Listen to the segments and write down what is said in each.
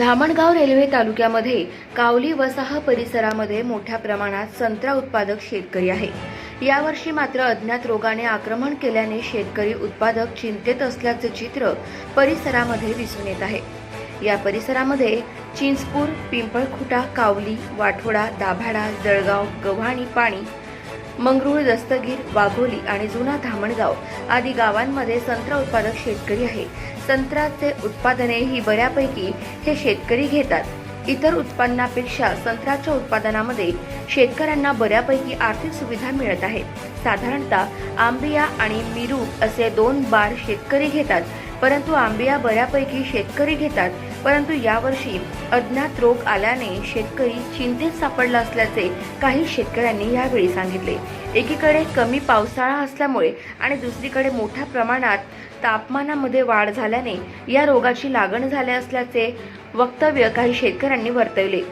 Dhamangaon railway तालुक्यामध्ये कावली वसाह परिसरामध्ये मोठ्या प्रमाणात संत्रा उत्पादक शेतकरी आहे. यावर्षी मात्र अज्ञात रोगाने आक्रमण केल्याने शेतकरी उत्पादक चिंतेत असल्याचे चित्र परिसरामध्ये दिसून येत आहे. या परिसरामध्ये चिंचपूर पिंपळखुटा कावली वाठोडा दाभाडा जळगाव गव्हाणी पाणी मंगरुळ दस्तगीर वाघोली आणि जुना धामणगाव आदी गावांमध्ये संत्रा उत्पादक शेतकरी आहे. संत्र्याचे उत्पादने ही बऱ्यापैकी हे शेतकरी घेतात. इतर उत्पन्नापेक्षा संत्र्याच्या उत्पादनामध्ये शेतकऱ्यांना बऱ्यापैकी आर्थिक सुविधा मिळत आहे साधारणतः आंबिया आणि मिरू असे दोन बार शेतकरी घेतात परंतु आंबिया बऱ्यापैकी शेतकरी घेतात परंतु यावर्षी अज्ञात रोग आल्याने शेतकरी चिंतेत सापडला असल्याचे काही शेतकऱ्यांनी यावेळी सांगितले. एकीकडे कमी पावसाळा असल्यामुळे आणि दुसरीकडे मोठ्या प्रमाणात तापमानामध्ये वाढ झाल्याने या रोगाची लागण झाली असल्याचे वक्तव्य काही शेतकऱ्यांनी वर्तवले.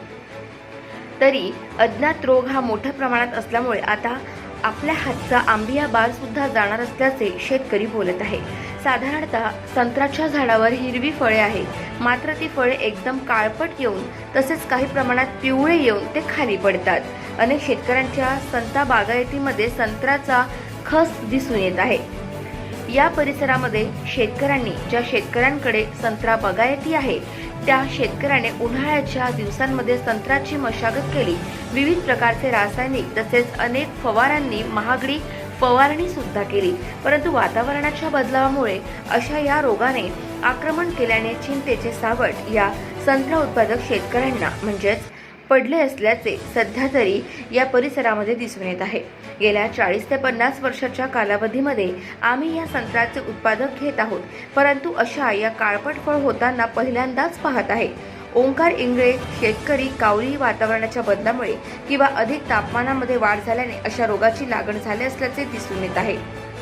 तरी अज्ञात रोग हा मोठ्या प्रमाणात असल्यामुळे आता आपल्या हातचा आंबिया बार सुद्धा जाणार असल्याचे शेतकरी बोलत आहे. साधारणतः संत्र्याच्या झाडावर हिरवी फळे आहे. मात्र ती फळे एकदम काळपट येऊन तसेच काही प्रमाणात पिवळे येऊन ते खाली पडतात. अनेक शेतकऱ्यांच्या संता बागायतीमध्ये संत्र्याचा खस दिसून येत आहे. या परिसरामध्ये शेतकऱ्यांनी ज्या शेतकऱ्यांकडे संत्रा बागायती आहे त्या शेतकऱ्याने उन्हाळ्याच्या दिवसांमध्ये संत्र्याची मशागत केली. विविध प्रकारचे रासायनिक तसेच अनेक फवारांनी महागडी फवारणी सुद्धा केली. परंतु वातावरणाच्या बदलावामुळे अशा या रोगाने आक्रमण केल्याने चिंतेचे सावट या संत्रा उत्पादक शेतकऱ्यांना म्हणजेच पडले असल्याचे सध्या तरी या परिसरामध्ये दिसून येत आहे. गेल्या चाळीस ते पन्नास वर्षाच्या कालावधीमध्ये आम्ही या संत्र्याचे उत्पादक घेत आहोत. परंतु अशा या काळपट फळ होताना पहिल्यांदाच पाहत आहे. ओंकार इंगळे शेतकरी कावळी वातावरणाच्या बदलामुळे किंवा अधिक तापमानामध्ये वाढ झाल्याने अशा रोगाची लागण झाली असल्याचे दिसून येत आहे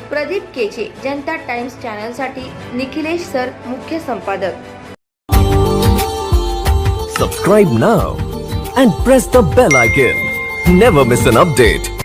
प्रदीप केचे जनता टाइम्स चॅनलसाठी निखिलेश सर मुख्य संपादक Subscribe now and press the bell icon. Never miss an update.